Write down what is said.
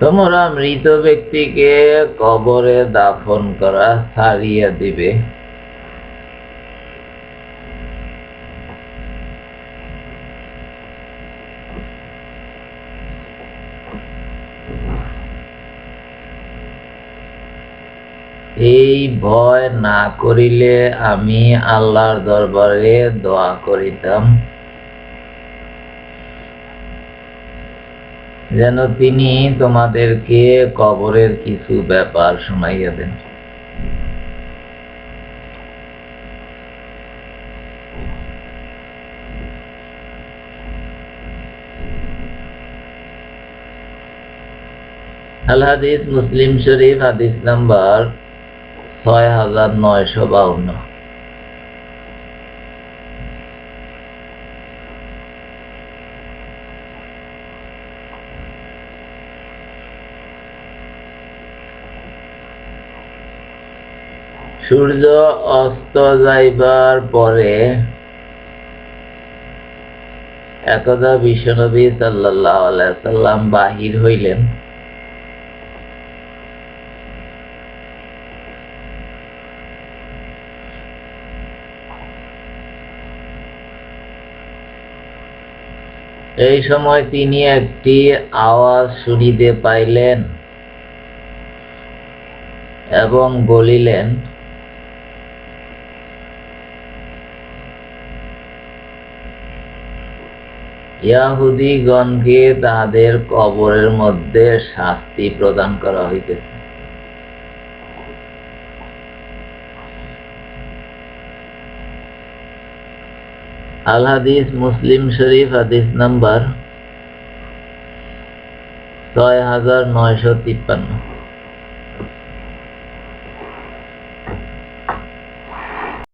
তোমরা মৃত ব্যক্তিকে কবরে দাফন করা ছাড়িয়া দিবে। এই ভয় না করিলে আমি আল্লাহর দরবারে দোয়া করিতাম। যেন তিনি তোমাদেরকে কবরের কিছু ব্যাপার শোনাইয়া দেন। আল হাদিস মুসলিম শরীফ, হাদিস নাম্বার ছয় হাজার নয়শো বাউন্ন। সূর্য অস্ত যাইবার পরে একদা বিশ্বনবী সাল্লাম বাহির হইলেন। এই সময় তিনি একটি আওয়াজ শুনিতে পাইলেন এবং বলিলেন ইয়াহুদিগণকে তাদের কবরের মধ্যে শাস্তি প্রদান করা হইতেছে। আল হাদিস, মুসলিম শরীফ, হাদিস নাম্বার ছয় হাজার নয়শো তিপ্পান্ন।